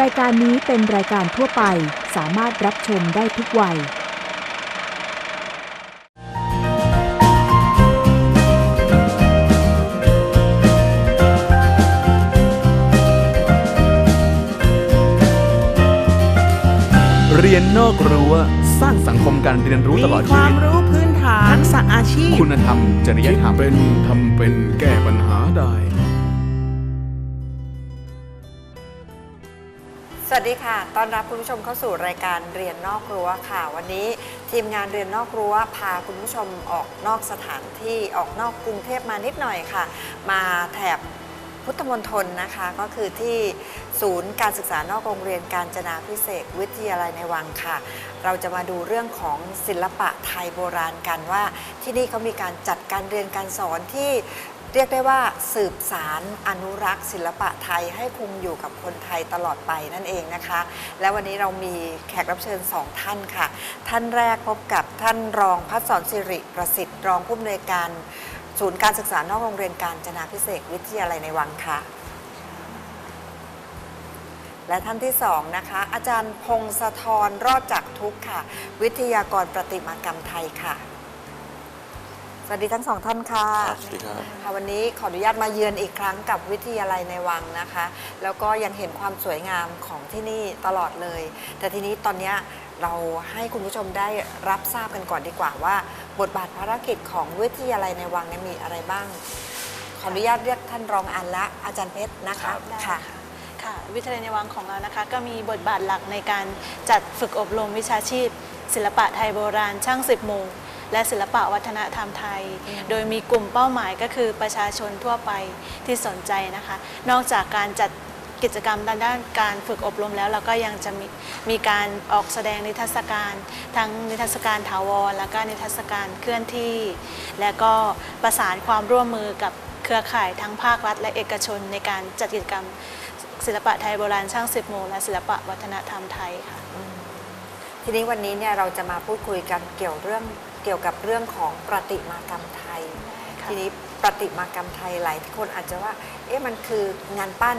รายการนี้เป็นรายการทั่วไปสามารถรับชมได้ทุกวัย เรียนนอกรั้วสร้างสังคมการเรียนรู้ตลอดมีคชีวามวิตรู้พื้นฐานทักษะอาชีพ คุณธรรม จริยคิดธรรม เป็นทำเป็นแก้ปัญหาได้ วัสดีค่ะ ตอนรับคุณผู้ชมเข้าสู่รายการเรียนนอกรั้วค่ะ วันนี้ทีมงานเรียนนอกรั้วพาคุณผู้ชมออกนอกสถานที่ออกนอกกรุงเทพมานิดหน่อยค่ะ มาแถบพุทธมณฑลนะคะก็คือที่ศูนย์การศึกษานอกโรงเรียนการจนาพิเศษวิทยาลัยในวังค่ะ เราจะมาดูเรื่องของศิลปะไทยโบราณกันว่า ที่นี่เขามีการจัดการเรียนการสอนที่ เรียกได้ว่าสืบสารอนุรักษ์ศิลปะไทยให้คงอยู่กับคนไทยตลอดไปนั่นเองนะคะ และวันนี้เรามีแขกรับเชิญสองท่านค่ะ ท่านแรกพบกับท่านรองพัฒสอนสิริประสิทธิ์รองผู้อำนวยการศูนย์การศึกษานอกโรงเรียนการจนาพิเศษวิทยาลัยในวังค่ะ และท่านที่สองนะคะ อาจารย์พงศธรรอดจากทุกข์ค่ะ วิทยากรประติมากรรมไทยค่ะ สวัสดีทั้งสองท่านค่ะครับสวัสดีครับค่ะวันนี้ขออนุญาตมาเยือนอีกครั้งกับวิทยาลัยในวังนะคะ แล้วก็ยังเห็นความสวยงามของที่นี่ตลอดเลย แต่ทีนี้ตอนเนี้ยเราให้คุณผู้ชมได้รับทราบกันก่อนดีกว่าว่า บทบาทภารกิจของวิทยาลัยในวังเนี่ยมีอะไรบ้าง ขออนุญาตเรียกท่านรองอันละอาจารย์เพชรนะคะได้ค่ะค่ะวิทยาลัยในวังของเรานะคะ ก็มีบทบาทหลักในการจัดฝึกอบรมวิชาชีพ ศิลปะไทยโบราณช่างสิบหมู่ และศิลปะวัฒนธรรมไทย โดยมีกลุ่มเป้าหมายก็คือประชาชนทั่วไปที่สนใจนะคะ นอกจากการจัดกิจกรรมด้านการฝึกอบรมแล้วเราก็ยังจะมีมีการออกแสดงนิทรรศการ ทั้งนิทรรศการถาวร แล้วก็นิทรรศการเคลื่อนที่ และก็ประสานความร่วมมือกับเครือข่ายทั้งภาครัฐ และเอกชนในการจัดกิจกรรมศิลปะไทยโบราณช่างสิบหมู่และศิลปะวัฒนธรรมไทยค่ะทีนี้วันนี้เนี่ยเราจะมาพูดคุยกันเกี่ยวเรื่อง เกี่ยวกับเรื่องของประติมากรรมไทยค่ะทีนี้ประติมากรรมไทยหลายคนอาจจะว่า เอ๊ะมันคืองานปั้น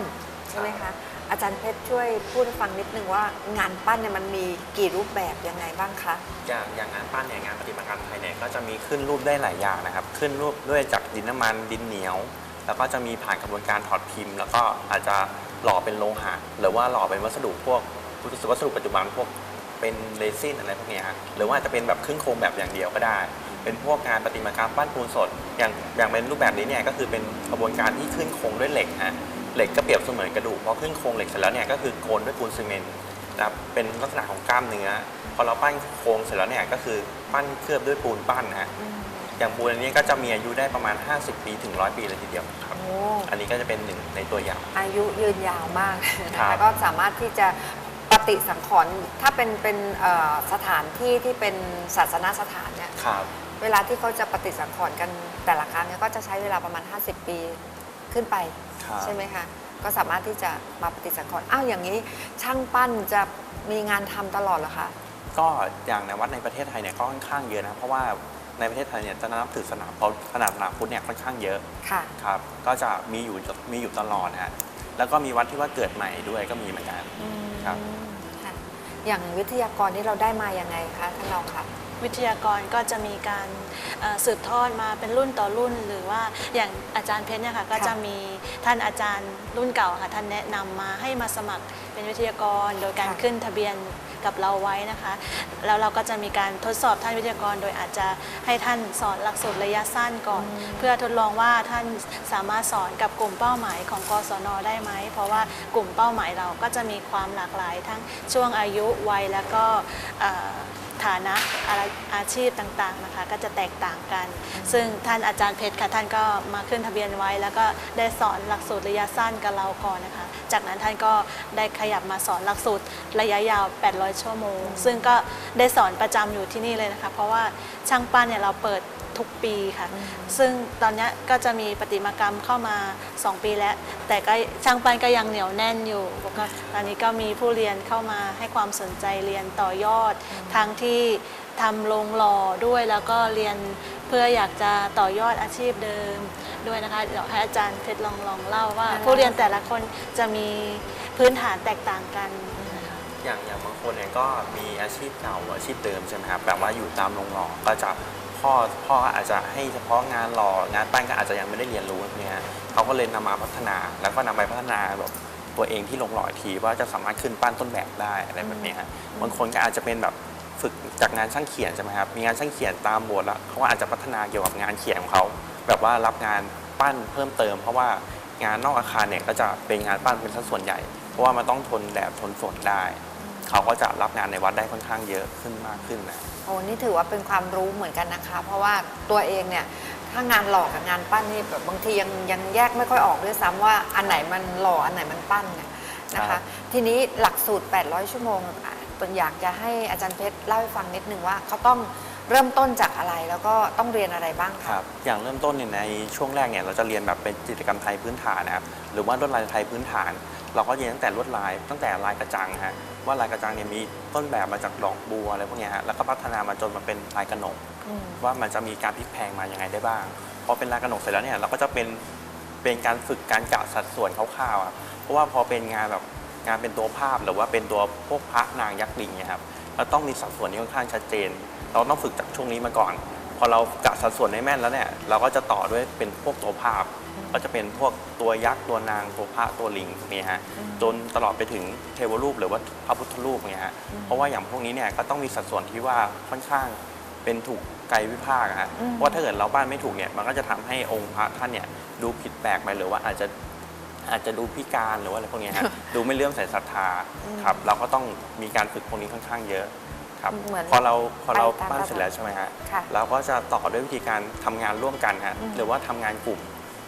ใช่ไหมคะอาจารย์เพชรช่วยพูดให้ฟังนิดนึงว่างานปั้นเนี่ยมันมีกี่รูปแบบยังไงบ้างคะ อย่างอย่างงานปั้นเนี่ยงานประติมากรรมไทยเนี่ยก็จะมีขึ้นรูปได้หลายอย่างนะครับ ขึ้นรูปด้วยจากดินน้ำมันดินเหนียว แล้วก็จะมีผ่านกระบวนการถอดพิมพ์ แล้วก็อาจจะหล่อเป็นโลหะหรือว่าหล่อเป็นวัสดุพวกวัสดุปัจจุบันพวก เป็นเรซินอะไรพวกเนี้ยฮะหรือว่าจะเป็นแบบครึ่งโครงแบบอย่างเดียวก็ได้ เป็นพวกงานประติมากรรมปั้นปูนสด อย่างอย่างเป็นรูปแบบนี้เนี่ยก็คือเป็นกระบวนการที่ขึ้นโครงด้วยเหล็กฮะเหล็กก็เปรียบเสมือนกระดูกพอขึ้นโครงเหล็กเสร็จแล้วเนี่ยก็คือโกนด้วยปูนซีเมนต์นะครับเป็นลักษณะของกล้ามเนื้อพอเราปั้นโครงเสร็จแล้วเนี่ยก็คือปั้นเคลือบด้วยปูนปั้นนะฮะอย่างปูนอันนี้ก็จะมีอายุได้ประมาณ 50 ปีถึง 100 ปีเลยทีเดียวครับโอ้อันนี้ก็จะเป็นหนึ่งในตัวอย่าง อายุยืนยาวมากนะครัคะบก็สามารถที่จะ ปฏิสังขรณ์ถ้าเป็นเป็นเอ่อสถานที่ที่เป็นศาสนสถานเนี่ยครับ เวลาที่เขาจะปฏิสังขรณ์กันแต่ละครั้งเนี่ยก็จะใช้เวลาประมาณ 50 ปีขึ้นไปครับใช่ไหมคะก็สามารถที่จะมาปฏิสังขรณ์อ้าวอย่างนี้ช่างปั้นจะมีงานทำตลอดเหรอคะก็อย่างในวัดในประเทศไทยเนี่ยก็ค่อนข้างเยอะนะเพราะว่าในประเทศไทยเนี่ยจะนับถือศาสนาเพราะศาสนาพุทธเนี่ยค่อนข้างเยอะค่ะครับ ก็จะมีอยู่มีอยู่ตลอดนะฮะแล้วก็มีวัดที่ว่าเกิดใหม่ด้วยก็มีเหมือนกันครับค่ะ อย่างวิทยากรที่เราได้มายังไงคะท่านรองคะวิทยากรก็จะมีการเอ่อสืบทอดมาเป็นรุ่นต่อรุ่น หรือว่าอย่างอาจารย์เพชรเนี่ยค่ะก็จะมีท่านอาจารย์รุ่นเก่าค่ะท่านแนะนำมาให้มาสมัครเป็นวิทยากร โดยการค่ะขึ้นทะเบียน กับเราไว้นะคะ แล้วเราก็จะมีการทดสอบท่านวิทยากร โดยอาจจะให้ท่านสอนหลักสูตรระยะสั้นก่อน เพื่อทดลองว่าท่านสามารถสอนกับกลุ่มเป้าหมายของกศนได้ไหม เพราะว่ากลุ่มเป้าหมายเราก็จะมีความหลากหลาย ทั้งช่วงอายุวัยแล้วก็เอ่อ ฐานะอะไรอาชีพต่างๆนะคะ ก็จะแตกต่างกัน ซึ่งท่านอาจารย์เพชรค่ะท่านก็มาขึ้นทะเบียนไว้ แล้วก็ได้สอนหลักสูตรระยะสั้นกับเราก่อนนะคะ จากนั้นท่านก็ได้ขยับมาสอนหลักสูตรระยะยาว 800 ชั่วโมง ซึ่งก็ได้สอนประจำอยู่ที่นี่เลยนะคะ เพราะว่า ช่างปั้นเนี่ยเราเปิดทุกปีค่ะ ซึ่งตอนเนี้ยก็จะมีประติมากรรมเข้ามา 2 ปีแล้ว แต่ก็ช่างปั้นก็ยังเหนียวแน่นอยู่ก็ตอนนี้ก็มีผู้เรียนเข้ามาให้ความสนใจเรียนต่อยอด ทั้งที่ทำโรงหล่อด้วยแล้วก็เรียนเพื่ออยากจะต่อยอดอาชีพเดิมด้วยนะคะเดี๋ยวให้อาจารย์เพชรลองลองเล่าว่าได้ผู้เรียนแต่ละคนจะมีพื้นฐานแตกต่างกันนะคะ อย่างอย่างบางคนเนี่ยก็มีอาชีพเก่าอาชีพเดิมใช่ไหมครับแบบว่าอยู่ตามโรงหล่อก็จะพ่อพ่ออาจจะให้เฉพาะงานหล่องานปั้นก็อาจจะยังไม่ได้เรียนรู้เนี่ยเขาก็เลยนำมาพัฒนา แล้วก็นำไปพัฒนาแบบตัวเองที่โรงหล่ออีกทีว่าจะสามารถขึ้นปั้นต้นแบบได้อะไรแบบเนี้ยฮะบางคนก็อาจจะเป็นแบบฝึกจากงานช่างเขียนใช่ไหมครับมีงานช่างเขียนตามบทแล้วเขาก็อาจจะพัฒนาเกี่ยวกับงานเขียนของเขาแบบว่ารับงานปั้นเพิ่มเติม เพราะว่างานนอกอาคารเนี่ยก็จะเป็นงานปั้นเป็นสัดส่วนใหญ่ เพราะว่ามันต้องทนแดดทนฝนได้ เขาก็จะรับงานในวัดได้ค่อนข้างเยอะขึ้นมากขึ้นนะโอ้นี่ถือว่าเป็นความรู้เหมือนกันนะคะ เพราะว่าตัวเองเนี่ยถ้างานหล่อกับงานปั้นนี่แบบบางทียังยังแยกไม่ค่อยออกด้วยซ้ำว่าอันไหนมันหล่ออันไหนมันปั้นเนี่ยนะครัคะบทีนี้หลักสูตร 800 ชั่วโมงอะตนอยากจะให้อาจารย์เพชรเล่าให้ฟังนิดนึงว่าเขาต้องเริ่มต้นจากอะไรแล้วก็ต้องเรียนอะไรบ้างคคะรับ อย่างเริ่มต้นเนี่ยในช่วงแรกเนี่ยเราจะเรียนแบบเป็นจิตรกรรมไทยพื้นฐานนะครับหรือว่าลวดลายไทยพื้นฐาน เราก็เรียนตั้งแต่ลวดลายตั้งแต่ลายกระจังฮะ ว่าลายกระจังเนี่ยมีต้นแบบมาจากดอกบัวอะไรพวกเนี้ยฮะแล้วก็พัฒนามาจนมาเป็นลายกระหนกอืมว่ามันจะมีการพลิกแพลงมายังไงได้บ้างพอเป็นลายกระหนกเสร็จแล้วเนี่ยเราก็จะเป็นเป็นการฝึกการกะสัดส่วนคร่าวๆอะเพราะว่าพอเป็นงานแบบงานเป็นตัวภาพหรือว่าเป็นตัวพวกพระนางยักษ์ลิงเนี่ยครับเราต้องมีสัดส่วนที่ค่อนข้างชัดเจน เราต้องฝึกจากช่วงนี้มาก่อน พอเรากะสัดส่วนได้แม่นแล้วเนี่ยเราก็จะต่อด้วยเป็นพวกตัวภาพ ก็จะเป็นพวกตัวยักษ์ตัวนางตัวพระตัวลิงพวกนี้ฮะจนตลอดไปถึงเทวรูปหรือว่าพระพุทธรูปเนี่ยฮะเพราะว่าอย่างพวกนี้เนี่ยก็ต้องมีสัดส่วนที่ว่าค่อนข้างเป็นถูกไกลวิภาคอะฮะอืมเพราะว่าถ้าเกิดเราบ้านไม่ถูกเนี่ยมันก็จะทำให้องค์พระท่านเนี่ยดูผิดแปลกไปหรือว่าอาจจะอาจจะดูพิการหรือว่าอะไรพวกเนี้ยฮะดูไม่เลื่อมใสศรัทธาครับเราก็ต้องมีการฝึกพวกนี้ค่อนข้างเยอะ ครับเหมือนพอเราพอเราไปตามปั้นเสร็จแล้วใช่ไหมฮะค่ะเราก็จะต่อด้วยวิธีการทำงานร่วมกันฮะอืม หรือว่าทำงานกลุ่ม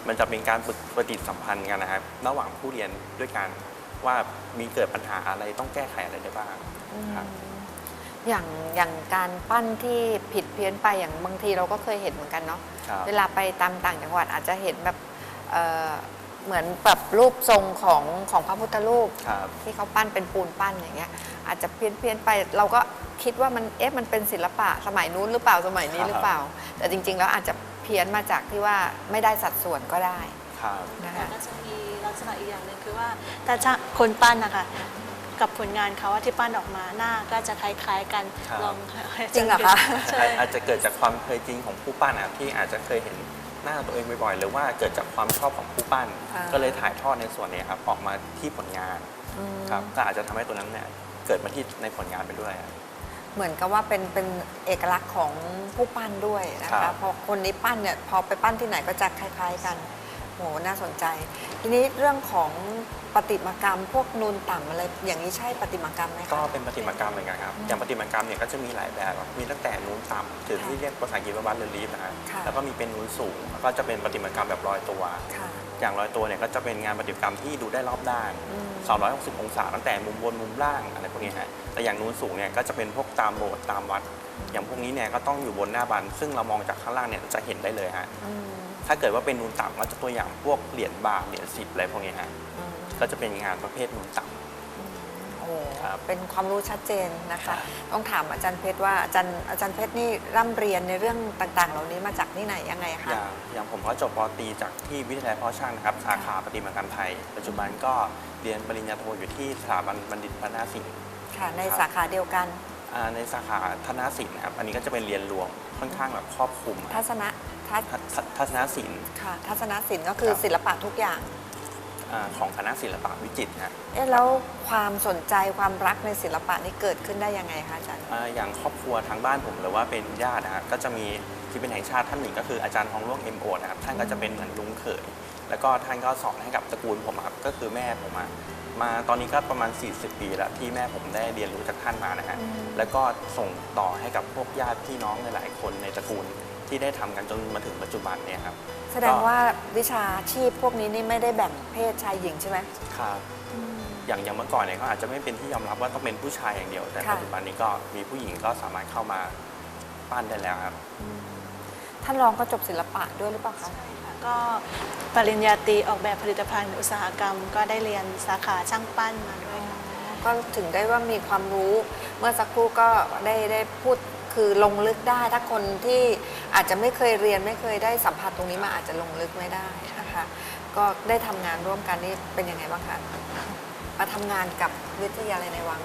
มันจะเป็นการฝึกปฏิสัมพันธ์กันนะครับระหว่างผู้เรียนด้วยกันว่ามีเกิดปัญหาอะไรต้องแก้ไขอะไรได้บ้างครับ อย่างอย่างการปั้นที่ผิดเพี้ยนไปอย่างบางทีเราก็เคยเห็นเหมือนกันเนาะ ครับ เวลาไปตามต่างจังหวัดอาจจะเห็นแบบเอ่อ เหมือนแบบรูปทรงของของพระพุทธรูปครับ ที่เขาปั้นเป็นปูนปั้นอย่างเงี้ย อาจจะเพี้ยนเพี้ยนไปเราก็คิดว่ามันเอ๊ะมันเป็นศิลปะสมัยนู้นหรือเปล่าสมัยนี้หรือเปล่า แต่จริง ๆ แล้วอาจจะเพี้ยนมาจากที่ว่าไม่ได้สัดส่วนก็ได้ครับนะแต่คะ ก็จะมีลักษณะอีกอย่างหนึ่งคือว่าถ้าช่างคนปั้นนะคะกับผลงานเขาอะที่ปั้นออกมาหน้าก็จะคล้ายๆกันครับ ลองให้าจริงเหรอคะ ใช่อาจจะเกิดจากความเคยจริงของผู้ปั้นนะครับที่อาจจะเคยเห็น หน้าตัวเองบ่อยๆหรือว่าเกิดจากความชอบของผู้ปั้น อ่า ก็เลยถ่ายทอดในส่วนนี้ครับออกมาที่ผลงานอืมครับก็อาจจะทำให้ตัวนั้นเนี่ยเกิดมาที่ในผลงานไปด้วยครับ เหมือนกับว่าเป็นเป็นเอกลักษณ์ของผู้ปั้นด้วยนะครัคะบ พอคนนี้ปั้นเนี่ยพอไปปั้นที่ไหนก็จะคล้าย ๆ กัน โหน่าสนใจ ทีนี้เรื่องของประติมากรรม พวกนูนต่ำอะไรอย่างนี้ใช่ประติมากรรมไหมคะ ก็เป็นประติมากรรมเหมือนกันครับ อย่างประติมากรรมเนี่ยก็จะมีหลายแบบครับมีตั้งแต่นูนต่ำถึงที่เรียกภาษาอังกฤษว่าบัตเลลีฟนะฮะค่ะ แล้วก็มีเป็นนูนสูง แล้วก็จะเป็นประติมากรรมแบบลอยตัว ค่ะ อย่างลอยตัวเนี่ยก็จะเป็นงานประติมากรรมที่ดูได้รอบด้าน อืม 360 องศาตั้งแต่มุมบนมุมล่างอะไรพวกนี้ฮะ แต่อย่างนูนสูงเนี่ยก็จะเป็นพวกตามโบสถ์ตามวัด อย่างพวกนี้เนี่ยก็ต้องอยู่บนหน้าบัน ซึ่งเรามองจากข้างล่างเนี่ยจะเห็นได้เลยฮะ อืม ถ้าเกิดว่าเป็นนูนต่ำก็จะตัวอย่างพวกเหรียญบาทเหรียญสิบอะไรพวกนี้ฮะอืมก็จะเป็นงานประเภทนูนต่ำโอ้ครับเป็นความรู้ชัดเจนนะครัคะบต้องถามอาจารย์เพชรว่าอาจารย์อาจารย์เพชรนี่ร่ำเรียนในเรื่องต่างๆ เหล่านี้มาจากที่ไหนยังไงคะอย่างอย่างผมก็จบปตรีจากที่วิทยาลัยเพาะช่างนะครับ สาขาประติมากรรมไทย ปัจจุบันก็เรียนปริญญาโทอยู่ที่สถาบันบัณฑิตพัฒนาศิลป์ค่ะ ในครับสาขาเดียวกัน อ่าในสาขาทัศนศิลป์นะครับ อันนี้ก็จะเป็นเรียนรวมค่อนข้างแบบครอบคลุมทัศนะ ทัศทัศทัศนศิลป์ค่ะ ทัศนศิลป์ก็คือครับศิลปะทุกอย่างอ่าของคณะศิลปะวิจิตรนะเอ๊ะแล้วความสนใจความรักในศิลปะนี่เกิดขึ้นได้ยังไงคะอาจารย์อ่าอย่างครอบครัวทางบ้านผมหรือว่าเป็นญาตินะครับก็จะมีที่เป็นแห่งชาติท่านหนึ่งก็คืออาจารย์ทองร่วงเอ็มโอนะครับท่านก็จะเป็นเหมือนลุงเขยแล้วก็ท่านก็สอนให้กับตระกูลผมครับก็คือแม่ผมอะมาตอนนี้ก็ประมาณ 40 ปีแล้วที่แม่ผมได้เรียนรู้จากท่านมานะฮะแล้วก็ส่งต่อให้กับพวกญาติพี่น้องหลายๆคนในตระกูล ที่ได้ทำกันจนมาถึงปัจจุบันเนี่ยครับแสดงว่าวิชาชีพพวกนี้นี่ไม่ได้แบ่งเพศชายหญิงใช่ไหม ครับอย่างอย่างเมื่อก่อนเนี่ยเขาอาจจะไม่เป็นที่ยอมรับว่าต้องเป็นผู้ชายอย่างเดียว แต่ค่ะ ปัจจุบันนี้ก็มีผู้หญิงก็สามารถเข้ามาปั้นได้แล้วครับ ท่านรองก็จบศิลปะด้วยหรือเปล่าคะ ก็ปริญญาตรีออกแบบผลิตภัณฑ์อุตสาหกรรม ก็ได้เรียนสาขาช่างปั้นมาด้วยค่ะ ก็ถึงได้ว่ามีความรู้ เมื่อสักครู่ก็ได้ได้พูด คือลงลึกได้ถ้าคนที่อาจจะไม่เคยเรียนไม่เคยได้สัมผัสตรงนี้มาอาจจะลงลึกไม่ได้นะคะก็ได้ทำงานร่วมกันนี่เป็นยังไงบ้างคะมาทำงานกับวิทยาลัยในวัง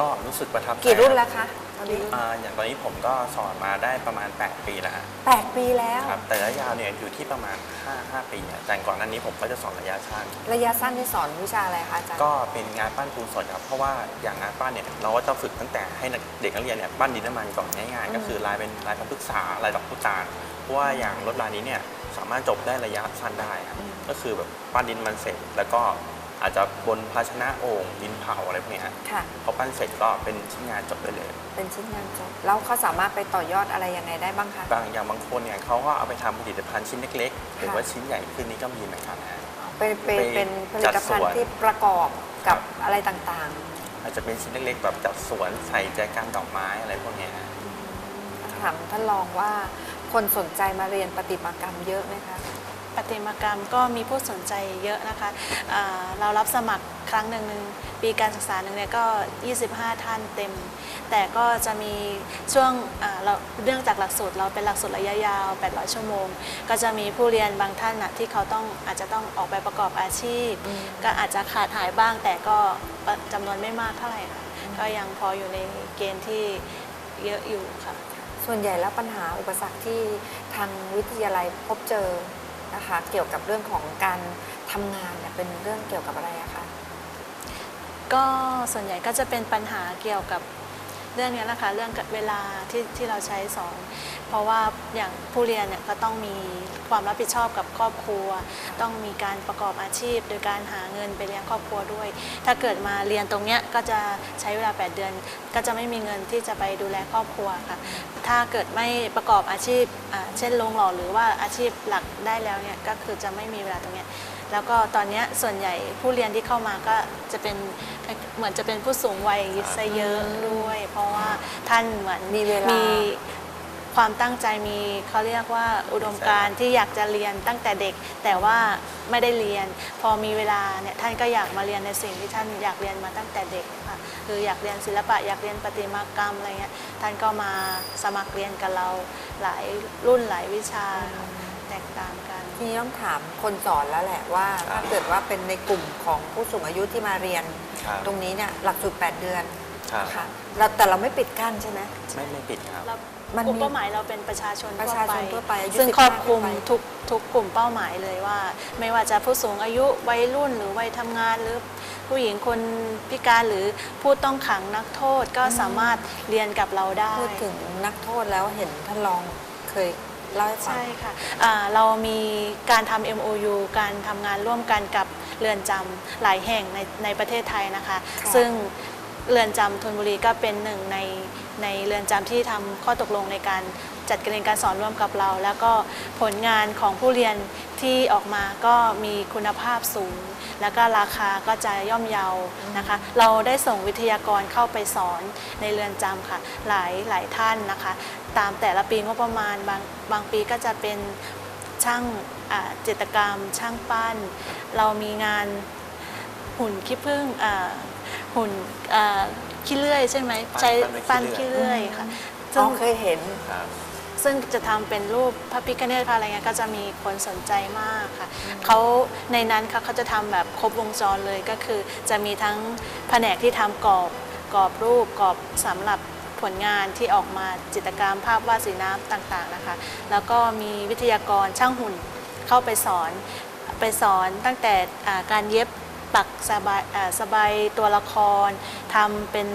ก็รู้สึกประทับใจกี่รุ่นแล้วคะต อนนี้อ่าอย่างตอนนี้ผมก็สอนมาได้ประมาณ 8 ปีแล้วฮะแปดปีแล้ว ครับแต่ระยะยาวเนี่ยอยู่ที่ประมาณ 5 5 ปีอะแต่ก่อนหน้านี้ผมก็จะสอนระยะสั้น ระยะสั้นที่สอนวิชาอะไรคะอาจารย์ก็เป็นงานปั้นปูนสดครับ เพราะว่าอย่างงานปั้นเนี่ยเราก็จะฝึกตั้งแต่ให้เด็กนักเรียนเนี่ยปั้นดินน้ำมันก่อนง่ายๆ ก็คือลายเป็นลายพันธุ์พฤกษาลายดอกพุตาลเพราะว่าอย่างรถลายนี้เนี่ยสามารถจบได้ระยะสั้นได้ครับก็คือแบบปั้นดินมันเสร็จแล้วก็ อาจจะบนภาชนะโอ่งดินเผาอะไรพวกเนี้ยฮะค่ะ พอปั้นเสร็จก็เป็นชิ้นงานจบได้เลย เป็นชิ้นงานจบแล้วเขาสามารถไปต่อยอดอะไรยังไงได้บ้างคะบางอย่างบางคนเนี่ยเขาก็เอาไปทำผลิตภัณฑ์ชิ้นเล็กๆหรือว่าชิ้นใหญ่ขึ้นนี่ก็มีเหมือนกันนะฮะ เป็นเป็นไปเป็นผลิจัตดภัณสวฑ์น ที่ประกอบกับครับอะไรต่างอาจจะเป็นชิ้นเล็กๆแบบจัดสวนใส่แจกันดอกไม้อะไรพวกเนี้ยฮะ ๆถามท่านรองว่าคนสนใจมาเรียนประติมากรรมเยอะไหมคะ ประติมากรรมก็มีผู้สนใจเยอะนะคะอ่าเรารับสมัครครั้งหนึ่งปีการศึกษาหนึ่งเนี่ยก็ 25 ท่านเต็ม แต่ก็จะมีช่วงอ่าเราเรื่องจากหลักสูตรเราเป็นหลักสูตรระยะยาว 800 ชั่วโมง ก็จะมีผู้เรียนบางท่านนะที่เขาต้องอาจจะต้องออกไปประกอบอาชีพอืมก็อาจจะขาดหายบ้าง แต่ก็จำนวนไม่มากเท่าไหร่ค่ะก็ยังพออยู่ในเกณฑ์ที่เยอะอยู่ค่ะ ส่วนใหญ่แล้วปัญหาอุปสรรคที่ทางวิทยาลัยพบเจอ นะคะเกี่ยวกับเรื่องของการทำงานเนี่ยเป็นเรื่องเกี่ยวกับอะไรอะคะ ก็ส่วนใหญ่ก็จะเป็นปัญหาเกี่ยวกับ เรื่องนี้แหละค่ะเรื่องเวลาที่ที่เราใช้สอนเพราะว่าอย่างผู้เรียนเนี่ยก็ต้องมีความรับผิดชอบกับครอบครัว ต้องมีการประกอบอาชีพ โดยการหาเงินไปเลี้ยงครอบครัวด้วย ถ้าเกิดมาเรียนตรงเนี้ยก็จะใช้เวลา 8 เดือน ก็จะไม่มีเงินที่จะไปดูแลครอบครัวค่ะ ถ้าเกิดไม่ประกอบอาชีพเช่นลงหล่อหรือว่าอาชีพหลักได้แล้วเนี่ยก็คือจะไม่มีเวลาตรงเนี้ยแล้วก็ตอนเนี้ยส่วนใหญ่ผู้เรียนที่เข้ามาก็จะเป็น เหมือนจะเป็นผู้สูงวัยซะเยอะด้วย เพราะว่าท่านเหมือนมีเวลามีความตั้งใจมีเขาเรียกว่าอุดมการณ์ที่อยากจะเรียนตั้งแต่เด็ก แต่ว่าไม่ได้เรียน พอมีเวลาเนี่ยท่านก็อยากมาเรียนในสิ่งที่ท่านอยากเรียนมาตั้งแต่เด็กค่ะคืออยากเรียนศิลปะอยากเรียนประติมากรรมอะไรเงี้ยท่านก็มาสมัครเรียนกับเราหลายรุ่นหลายวิชาค่ะแตกต่างกัน ทีนี้ต้องถามคนสอนแล้วแหละว่าครับถ้าเกิดว่าเป็นในกลุ่มของผู้สูงอายุที่มาเรียน ครับ ตรงนี้เนี่ยหลักสูตร8เดือนครับนะคะเราแต่เราไม่ปิดกั้นใช่ไหม ไม่ไม่ปิดครับ เรามันกลุ่มมีเป้าหมายเราเป็นประชาชนประชาชนทั่วไปอายุซึ่ง15ครอบคลุมขึ้นไป ทุกทุกกลุ่มเป้าหมายเลยว่า ไม่ว่าจะผู้สูงอายุวัยรุ่นหรือวัยทำงาน หรือผู้หญิงคนพิการหรือผู้ต้องขังนักโทษก็สามารถเรียนกับเราได้ พูดถึงนักโทษแล้วเห็นท่านรองเคย เล่าให้ฟัง ใช่ค่ะอ่าเรามีการทำ MOU การทำงานร่วมกันกับเรือนจำหลายแห่งในในประเทศไทยนะคะ ค่ะ ซึ่งเรือนจำธนบุรีก็เป็นหนึ่งในในเรือนจำที่ทำข้อตกลงในการจัดการเรียนการสอนร่วมกับเรา แล้วก็ผลงานของผู้เรียนที่ออกมาก็มีคุณภาพสูง แล้วก็ราคาก็จะย่อมเยานะคะ เราได้ส่งวิทยากรเข้าไปสอนในเรือนจำค่ะ หลายหลายท่านนะคะ ตามแต่ละปีงบประมาณบางบางปีก็จะเป็นช่างอ่าจิตรกรรม ช่างปั้น เรามีงานหุ่นขี้ผึ้งอ่าหุ่นอ่าขี้เลื่อยใช่ไหมปั้นใช้ปั้ปั้นนด้วยขี้ขี้เลื่เลื่ออยยค่ะอ๋ซึ่องเคยเห็นครับซึ่งจะทำเป็นรูปพระพิฆเนศพระอะไรเงี้ยก็จะมีคนสนใจมากค่ะเขาในนั้นค่ะเขาจะทำแบบครบวงจรเลยก็คือ จะมีทั้งแผนกที่ทำกรอบกรอบรูปกรอบสำหรับ ผลงานที่ออกมาจิตรกรรมภาพวาดสีน้ำต่างๆนะคะ แล้วก็มีวิทยากรช่างหุ่นเข้าไปสอนไปสอนตั้งแต่อ่าการเย็บปักสบายอ่าสบายตัวละครทำเป็น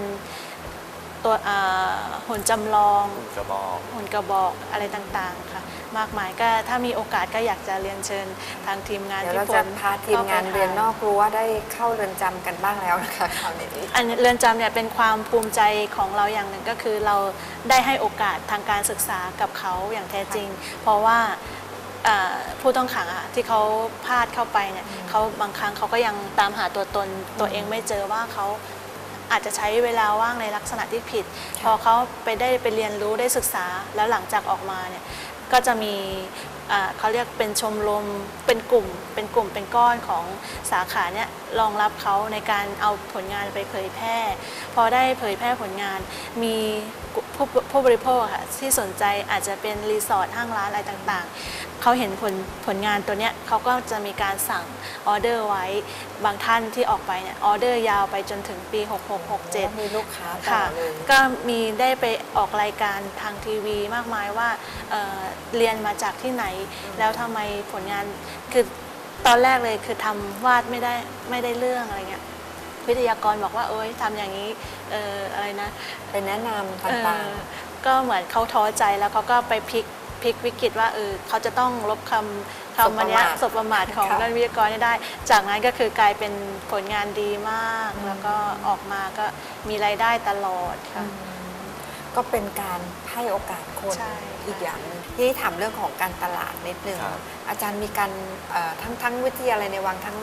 ตัวอ่าหุ่นจำลองคุณกระบอกหุ่นกระบอกอะไรต่างๆค่ะ มากมาย ก็ถ้ามีโอกาสก็อยากจะเรียนเชิญทางทีมงานเดี๋ยวพี่เราฝจะนพาทีมงานข้ไปเรียนนอกรั้วได้เข้าเรือนจำกันบ้างแล้วนะคะคราวนี้ อันนี้เรือนจำเนี่ยเป็นความภูมิใจของเราอย่างหนึ่งก็คือเราได้ให้โอกาสทางการศึกษากับเขาอย่างแท้จริง เพราะว่าอ่าผู้ต้องขังอะที่เขาพลาดเข้าไปเนี่ยเขาบางครั้งเขาก็ยังตามหาตัวตนตัวเองไม่เจอว่าเขา อาจจะใช้เวลาว่างในลักษณะที่ผิด พอเขาไปได้ไปเรียนรู้ได้ศึกษาแล้วหลังจากออกมาเนี่ย ก็จะมีเขาเรียกเป็นชมรมเป็นกลุ่ม เป็นกลุ่มเป็นก้อนของสาขาเนี่ยรองรับเขาในการเอาผลงานไปเผยแพร่ พอได้เผยแพร่ผลงานมี ผู้ผู้บริโภคอะค่ะที่สนใจอาจจะเป็นรีสอร์ทห้างร้านอะไรต่างๆ เขาเห็นผลผลงานตัวเนี้ยเขาก็จะมีการสั่งออเดอร์ไว้บางท่านที่ออกไปเนี่ยออเดอร์ยาวไปจนถึงปี 6667 มีลูกค้าต่อค่ะเลยก็มีได้ไปออกรายการทางทีวีมากมายว่าเอ่อเรียนมาจากที่ไหน แล้วทำไมผลงานคือตอนแรกเลยคือทำวาดไม่ได้ไม่ได้เรื่องอะไรเงี้ยวิทยากรบอกว่าเอ้ยทำอย่างนี้ เอ่ออะไรนะไปแนะนำเอ่ต่างอก็เหมือนเขาท้อใจแล้วเขาก็ไปพลิกพลิกวิกฤตว่าเออเขาจะต้องลบคำคำมันเนี้ยสบประมาทของนักวิทยากรให้ได้ จากนั้นก็คือกลายเป็นผลงานดีมาก แล้วก็ออกมาก็มีรายได้ตลอดค่ะๆก็เป็นการให้โอกาสคนใช่ อีกอย่างหนึงที่ถามเรื่องของการตลาดนิดนึงครับ อาจารย์มีการเอ่อทั้งทั้งวิทยาลัยในวังทั้ง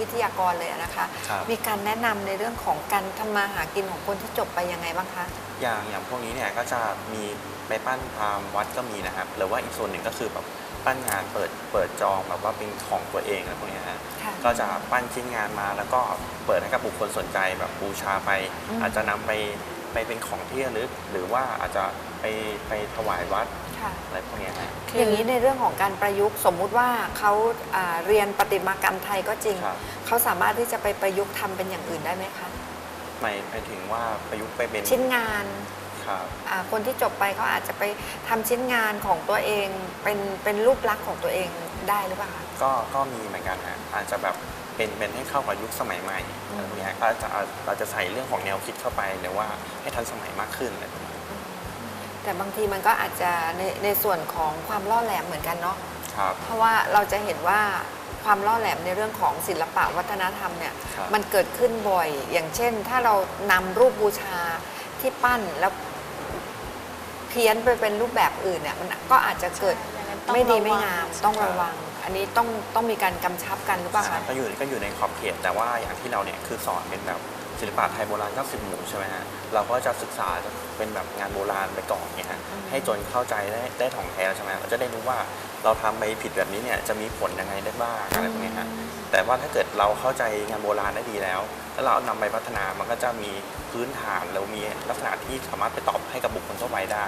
วิทยากรเลยอะนะคะ ครับ มีการแนะนำในเรื่องของการทำมาหากินของคนที่จบไปยังไงบ้างคะ อย่างอย่างพวกนี้เนี่ยก็จะมีไปปั้นตามวัดก็มีนะครับ หรือว่าอีกส่วนหนึ่งก็คือแบบปั้นงานเปิดเปิดจองแบบว่าเป็นของตัวเองอะไรพวกเนี้ยฮะ ค่ะ ก็จะปั้นชิ้นงานมาแล้วก็เปิดให้กับบุคคลสนใจแบบบูชาไป อืมอาจจะนำไปไปเป็นของที่ระลึก หรือว่าอาจจะไปไปถวายวัด ค่ะ อะไรพวกเนี้ยฮะคืออย่างนี้ในเรื่องของการประยุกต์สมมุติว่าเขาอ่าเรียนประติมากรรมไทยก็จริง ครับ เขาสามารถที่จะไปประยุกต์ทำเป็นอย่างอื่นได้ไหมคะหมายหมายถึงว่าประยุกต์ไปเป็นชิ้นงานครับ อ่าคนที่จบไปเขาอาจจะไปทำชิ้นงานของตัวเองเป็นเป็นรูปลักษณ์ของตัวเองได้หรือเปล่าคะ ก็ก็มีเหมือนกันฮะอาจจะแบบเป็นเป็นให้เข้ากับยุคสมัยใหม่อะไรพวกเนี้ยก็จะเราจะใส่เรื่องของแนวคิดเข้าไปหรือว่าให้ทันสมัยมากขึ้นอะไรประมาณนี้ แต่บางทีมันก็อาจจะในในส่วนของความล่อแหลมเหมือนกันเนาะครับ เพราะว่าเราจะเห็นว่าความล่อแหลมในเรื่องของศิลปะวัฒนธรรมเนี่ยครับ มันเกิดขึ้นบ่อย อย่างเช่น ถ้าเรานำรูปบูชาที่ปั้นแล้วเพี้ยนไปเป็นรูปแบบอื่นเนี่ยมันก็อาจจะเกิดอย่างนั้นต้องไม่ดีระวัง ไม่งามต้องระวัง อันนี้ต้องต้องมีการกำชับกันหรือเปล่าใช่คะ ก็อยู่ก็อยู่ในขอบเขตแต่ว่าอย่างที่เราเนี่ยคือสอนเป็นแบบ ศิลปะไทยโบราณ 90 หมู่ใช่ไหมฮะ เราก็จะศึกษาเป็นแบบงานโบราณไปก่อนเนี่ยฮะ ให้จนเข้าใจได้ได้ถ่องแท้ใช่ไหมเราจะได้รู้ว่าเราทำไปผิดแบบนี้เนี่ยจะมีผลยังไงได้บ้างอะไรพวกนี้ฮะ แต่ว่าถ้าเกิดเราเข้าใจงานโบราณได้ดีแล้ว แล้วเราเอานำไปพัฒนา มันก็จะมีพื้นฐานเรามีลักษณะที่สามารถไปตอบให้กับบุคคลทั่วไปได้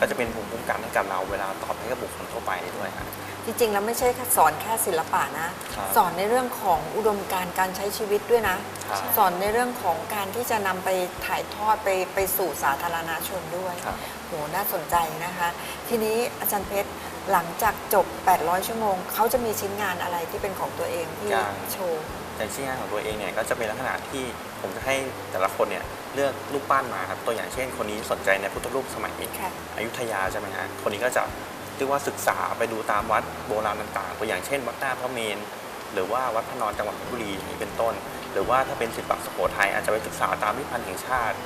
ก็จะเป็นภูมิคุ้มกันให้กับเราเวลาตอบให้กับบุคคลทั่วไปด้วยฮะ จริงๆ แล้วไม่ใช่แค่สอนแค่ศิลปะนะ ครับสอนในเรื่องของอุดมการณ์การใช้ชีวิตด้วยนะ ครับสอนในเรื่องของการที่จะนำไปถ่ายทอดไปไปสู่สาธารณชนด้วยครับ โหน่าสนใจนะคะ ทีนี้อาจารย์เพชรหลังจากจบ 800 ชั่วโมง เขาจะมีชิ้นงานอะไรที่เป็นของตัวเองที่อย่าง โชว์อย่างชิ้นงานของตัวเองเนี่ยก็จะเป็นลักษณะที่ผมจะให้แต่ละคนเนี่ยเลือกรูปปั้นมาครับตัวอย่างเช่น คนนี้สนใจในพุทธรูปสมัยค่ะ อยุธยาใช่ไหมฮะคนนี้ก็จะ เรียกว่าศึกษาไปดูตามวัดโบราณต่างๆตัวอย่างเช่น วัดหน้าพระเมรุหรือว่าวัดพระนอนจังหวัดเพชรบุรีอย่างนี้เป็นต้น หรือว่าถ้าเป็นศิลปะสุโขทัยอาจจะไปศึกษาตามพิพิธภัณฑ์แห่งชาติ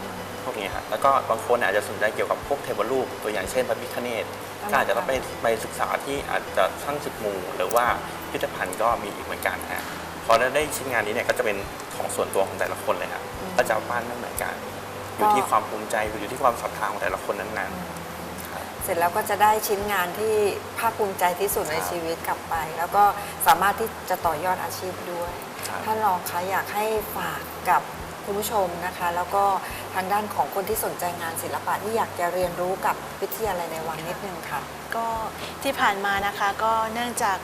พวกนี้ครับแล้วก็บางคนอาจจะสนใจเกี่ยวกับพวกเทวรูปตัวอย่างเช่นพระพิฆเนศก็อาจจะต้องไปไปศึกษาที่อาจจะช่างสิบหมู่หรือว่าพิพิธภัณฑ์ก็มีอีกเหมือนกันฮะพอได้ชิ้นงานนี้เนี่ยก็จะเป็นของส่วนตัวของแต่ละคนเลยครับก็จะปั้นไม่เหมือนกัน อยู่ที่ความภูมิใจอยู่ที่ความศรัทธาของแต่ละคนนั้นๆ เสร็จแล้วก็จะได้ชิ้นงานที่ภาคภูมิใจที่สุดในครับชีวิตกลับไป แล้วก็สามารถที่จะต่อยอดอาชีพด้วยครับท่านรองคะอยากให้ฝากกับคุณผู้ชมนะคะ แล้วก็ทางด้านของคนที่สนใจงานศิลปะที่อยากจะเรียนรู้กับวิทยาลัยในวังนิดนึงค่ะ ก็ที่ผ่านมานะคะก็เนื่องจาก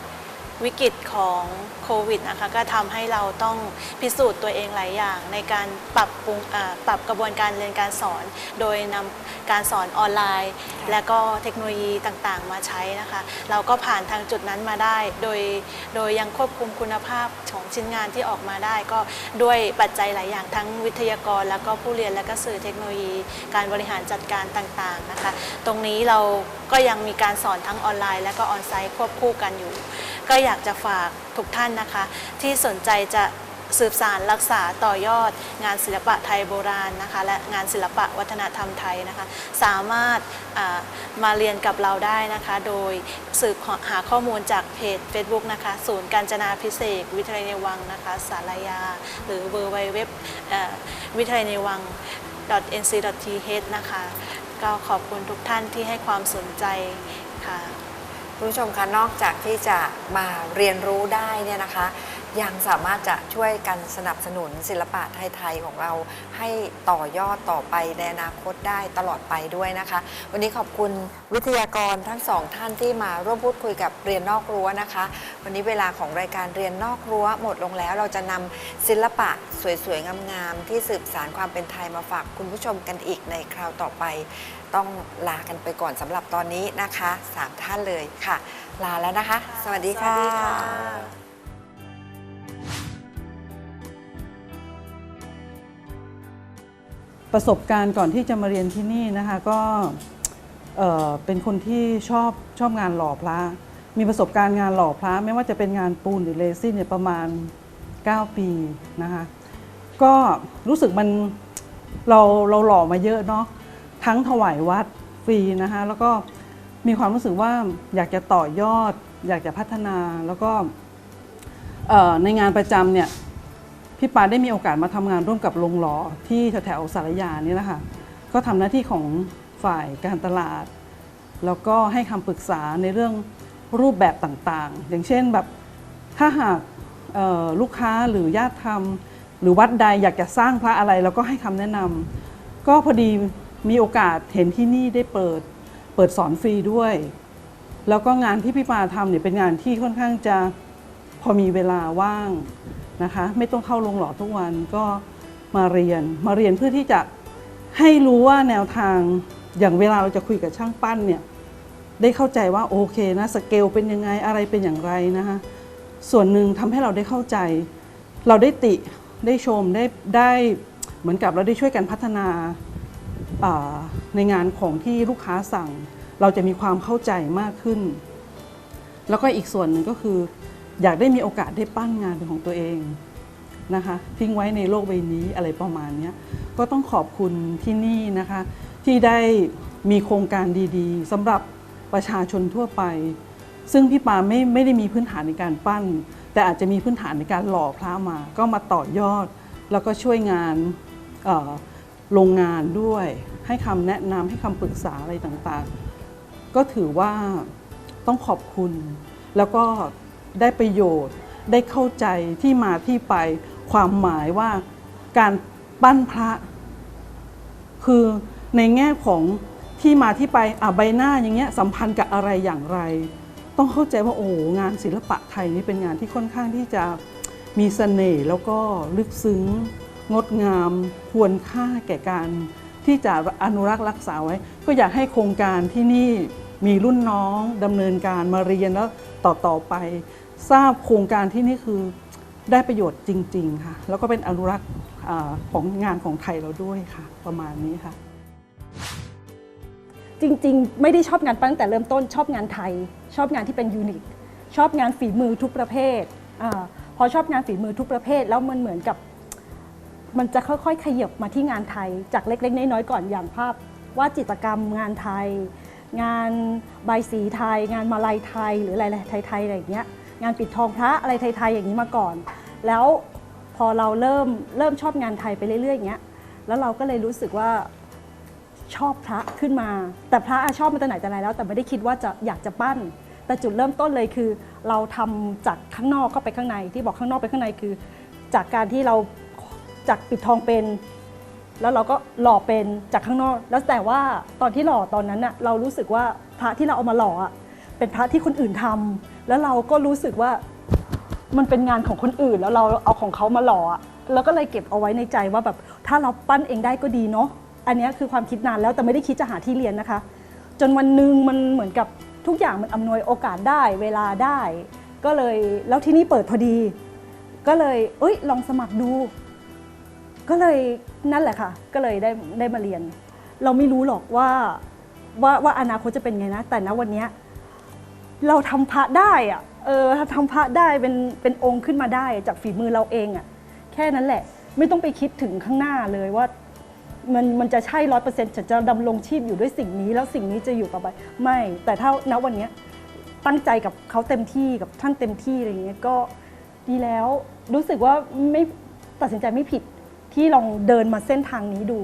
วิกฤตของโควิดนะคะก็ทำให้เราต้องพิสูจน์ตัวเองหลายอย่าง ในการปรับปรุงปรับกระบวนการเรียนการสอน โดยนำการสอนออนไลน์ และก็เทคโนโลยีต่างๆ มาใช้นะคะ เราก็ผ่านทางจุดนั้นมาได้ โดยโดยยังควบคุมคุณภาพของชิ้นงานที่ออกมาได้ ก็ด้วยปัจจัยหลายอย่างทั้งวิทยากร แล้วก็ผู้เรียนและก็สื่อเทคโนโลยี การบริหารจัดการต่างๆนะคะ ตรงนี้เราก็ยังมีการสอนทั้งออนไลน์ และก็ออนไซต์ควบคู่กันอยู่ก็อยากจะฝากทุกท่านนะคะ ที่สนใจจะสืบสารรักษาต่อยอด งานศิลปะไทยโบราณนะคะ และงานศิลปะวัฒนธรรมไทยนะคะ สามารถมาเรียนกับเราได้นะคะ โดยสืบหาข้อมูลจากเพจ Facebook นะคะ ศูนย์การจนาพิเศษ วิทยาลัยในวังนะคะ สารยา หรือเบอร์ไวเว็บวิทยาลัยในวัง nc.th นะคะ ก็ขอบคุณทุกท่านที่ให้ความสนใจค่ะ คุณผู้ชมคะนอกจากที่จะมาเรียนรู้ได้เนี่ยนะคะ ยังสามารถจะช่วยกันสนับสนุนศิลปะไทยๆของเราให้ต่อยอดต่อไปในอนาคตได้ตลอดไปด้วยนะคะ วันนี้ขอบคุณวิทยากรทั้งสองท่านที่มาร่วมพูดคุยกับเรียนนอกรั้วนะคะ วันนี้เวลาของรายการเรียนนอกรั้วหมดลงแล้ว เราจะนำศิลปะสวยๆงามๆที่สืบสารความเป็นไทยมาฝากคุณผู้ชมกันอีกในคราวต่อไป ต้องลากันไปก่อนสำหรับตอนนี้นะคะสามท่านเลยค่ะ ลาแล้วนะคะ สวัสดีค่ะ ประสบการณ์ก่อนที่จะมาเรียนที่นี่นะคะก็เอ่อเป็นคนที่ชอบชอบงานหล่อพระ มีประสบการณ์งานหล่อพระ ไม่ว่าจะเป็นงานปูนหรือเรซินเนี่ยประมาณ 9 ปีนะคะก็รู้สึกมันเราเราหล่อมาเยอะเนาะ ทั้งถวายวัดฟรีนะคะแล้วก็มีความรู้สึกว่าอยากจะต่อยอด อยากจะพัฒนาแล้วก็ในงานประจำเนี่ยพี่ปาได้มีโอกาสมาทำงานร่วมกับโรงหล่อที่แถวๆสารยานี่แหละค่ะก็ทำหน้าที่ของฝ่ายการตลาด แล้วก็ให้คำปรึกษาในเรื่องรูปแบบต่างๆ อย่างเช่นแบบถ้าหากลูกค้าหรือญาติธรรม หรือวัดใดอยากจะสร้างพระอะไรเราก็ให้คำแนะนำก็พอดี มีโอกาสเห็นที่นี่ได้เปิดเปิดสอนฟรีด้วย แล้วก็งานที่พี่ปาทำเนี่ยเป็นงานที่ค่อนข้างจะพอมีเวลาว่างนะคะ ไม่ต้องเข้าโรงหล่อทุกวันก็มาเรียนมาเรียนเพื่อที่จะให้รู้ว่าแนวทางอย่างเวลาเราจะคุยกับช่างปั้นเนี่ยได้เข้าใจว่าโอเคนะสเกลเป็นยังไงอะไรเป็นอย่างไรนะคะส่วนหนึ่งทำให้เราได้เข้าใจ เราได้ติได้ชมได้ได้เหมือนกับเราได้ช่วยกันพัฒนา ในงานของที่ลูกค้าสั่ง เราจะมีความเข้าใจมากขึ้น แล้วก็อีกส่วนหนึ่งก็คือ อยากได้มีโอกาสได้ปั้นงานเป็นของตัวเองนะคะทิ้งไว้ในโลกใบนี้อะไรประมาณนี้ก็ต้องขอบคุณที่นี่นะคะ ที่ได้มีโครงการดีๆสำหรับประชาชนทั่วไป ซึ่งพี่ปาไม่ไม่ได้มีพื้นฐานในการปั้น แต่อาจจะมีพื้นฐานในการหล่อพระมา ก็มาต่อยอด แล้วก็ช่วยงานโรงงานด้วย ให้คำแนะนำให้คำปรึกษาอะไรต่างๆ ก็ถือว่าต้องขอบคุณ แล้วก็ได้ประโยชน์ได้เข้าใจที่มาที่ไปความหมายว่าการปั้นพระ คือในแง่ของที่มาที่ไปอะใบหน้าอย่างเงี้ยสัมพันธ์กับอะไรอย่างไร ต้องเข้าใจว่าโอ้งานศิลปะไทยนี่เป็นงานที่ค่อนข้างที่จะมีเสน่ห์แล้วก็ลึกซึ้ง งดงามควรค่าแก่การ ที่จะอนุรักษ์รักษาไว้ ก็อยากให้โครงการที่นี่มีรุ่นน้องดำเนินการมาเรียนแล้วต่อต่อไป ทราบโครงการที่นี่คือได้ประโยชน์จริง ๆ ค่ะ แล้วก็เป็นอนุรักษ์ของงานของไทยเราด้วยค่ะ ประมาณนี้ค่ะ จริง ๆ ไม่ได้ชอบงานตั้งแต่เริ่มต้นชอบงานไทย ชอบงานที่เป็นยูนิคชอบงานฝีมือทุกประเภทอพอชอบงานฝีมือทุกประเภท แล้วมันเหมือนกับ มันจะค่อยๆ ขยับมาที่งานไทย จากเล็กๆ น้อยๆก่อนอย่างภาพวาดจิตรกรรมงานไทย งานใบสีไทย งานมาลัยไทยหรืออะไรไทยๆอะไรอย่างเงี้ยงานปิดทองพระอะไรไทยๆอย่างนี้มาก่อน แล้วพอเราเริ่มเริ่มชอบงานไทยไปเรื่อยๆอย่างเงี้ยแล้วเราก็เลยรู้สึกว่าชอบพระขึ้นมา แต่พระอชอบมาแต่ไหนแต่ไรแล้ว แต่ไม่ได้คิดว่าจะอยากจะปั้น แต่จุดเริ่มต้นเลยคือ เราทำจากข้างนอกเข้าไปข้างในที่บอกข้างนอกไปข้างในคือ จากการที่เรา จากปิดทองเป็น แล้วเราก็หล่อเป็นจากข้างนอก แล้วแต่ว่าตอนที่หล่อตอนนั้นน่ะเรารู้สึกว่าพระที่เราเอามาหล่ออะเป็นพระที่คนอื่นทำแล้วเราก็รู้สึกว่ามันเป็นงานของคนอื่น แล้วเราเอาของเขามาหล่ออะแล้วก็เลยเก็บเอาไว้ในใจว่าแบบถ้าเราปั้นเองได้ก็ดีเนาะอันนี้คือความคิดนานแล้วแต่ไม่ได้คิดจะหาที่เรียนนะคะ จนวันหนึ่งมันเหมือนกับทุกอย่างมันอำนวยโอกาสได้เวลาได้ ก็เลยแล้วที่นี่เปิดพอดี ก็เลยเอ้ยลองสมัครดู ก็เลยนั่นแหละค่ะ ก็เลยได้ได้มาเรียน เราไม่รู้หรอกว่าว่าว่าอนาคตจะเป็นไงนะ แต่ณวันนี้เราทำพระได้อะเออทำพระได้เป็นเป็นองค์ขึ้นมาได้จากฝีมือเราเองอะแค่นั้นแหละ ไม่ต้องไปคิดถึงข้างหน้าเลยว่ามันมันจะใช่ร้อยเปอร์เซ็นต์จะดำรงชีพอยู่ด้วยสิ่งนี้ แล้วสิ่งนี้จะอยู่ต่อไป ไม่แต่ถ้าณวันนี้ตั้งใจกับเขาเต็มที่กับท่านเต็มที่อะไรอย่างเงี้ยก็ดีแล้วรู้สึกว่าไม่ตัดสินใจไม่ผิด ที่ลองเดินมาเส้นทางนี้ดู